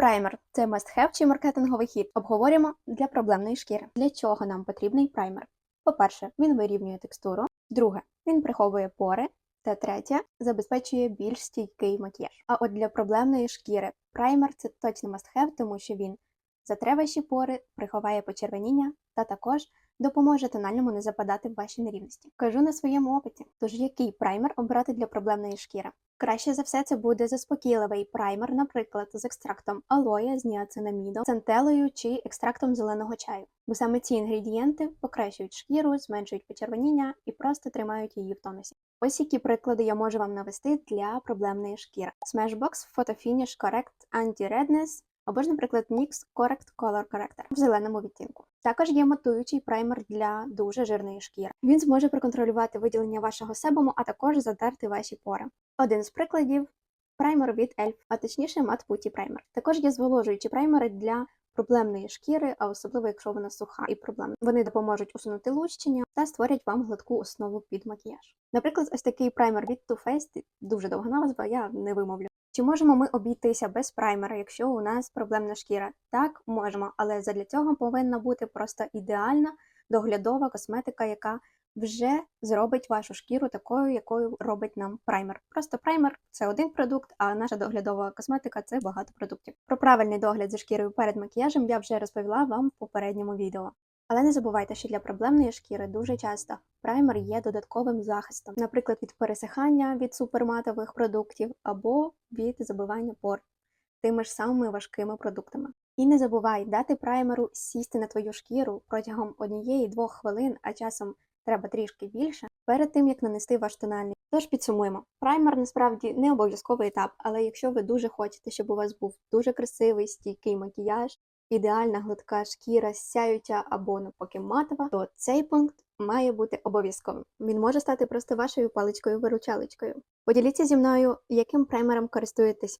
Праймер це must-have чи маркетинговий хід. Обговорюємо для проблемної шкіри. Для чого нам потрібний праймер? По-перше, він вирівнює текстуру. Друге, він приховує пори. Та третє забезпечує більш стійкий макіяж. А от для проблемної шкіри праймер це точно must-have, тому що він затре ваші пори, приховає почервоніння та також допоможе тональному не западати в ваші нерівності. Кажу на своєму опиті. Тож який праймер обрати для проблемної шкіри? Краще за все це буде заспокійливий праймер, наприклад, з екстрактом алоя, з ніацинамідом, центелою чи екстрактом зеленого чаю. Бо саме ці інгредієнти покращують шкіру, зменшують почервоніння і просто тримають її в тонусі. Ось які приклади я можу вам навести для проблемної шкіри. Smashbox Photo Finish Correct Anti-Redness або ж, наприклад, NYX Correct Color Corrector в зеленому відтінку. Також є матуючий праймер для дуже жирної шкіри. Він зможе проконтролювати виділення вашого себуму, а також затерти ваші пори. Один з прикладів праймер від ELF, а точніше Matte Putty праймер. Також є зволожуючі праймери для проблемної шкіри, а особливо якщо вона суха і проблемна. Вони допоможуть усунути лущення та створять вам гладку основу під макіяж. Наприклад, ось такий праймер від Too Faced, дуже довга назва, я не вимовлю. Чи можемо ми обійтися без праймера, якщо у нас проблемна шкіра? Так, можемо, але задля цього повинна бути просто ідеальна доглядова косметика, яка вже зробить вашу шкіру такою, якою робить нам праймер. Просто праймер це один продукт, а наша доглядова косметика це багато продуктів. Про правильний догляд за шкірою перед макіяжем я вже розповіла вам в попередньому відео. Але не забувайте, що для проблемної шкіри дуже часто праймер є додатковим захистом, наприклад, від пересихання від суперматових продуктів або від забивання пор тими ж самими важкими продуктами. І не забувай дати праймеру сісти на твою шкіру протягом однієї-двох хвилин, а часом треба трішки більше, перед тим як нанести ваш тональний. Тож підсумуємо, праймер насправді не обов'язковий етап, але якщо ви дуже хочете, щоб у вас був дуже красивий стійкий макіяж, ідеальна гладка шкіра, сяюча або навпаки матова, то цей пункт має бути обов'язковим. Він може стати просто вашою паличкою-виручалочкою. Поділіться зі мною, яким праймером користуєтесь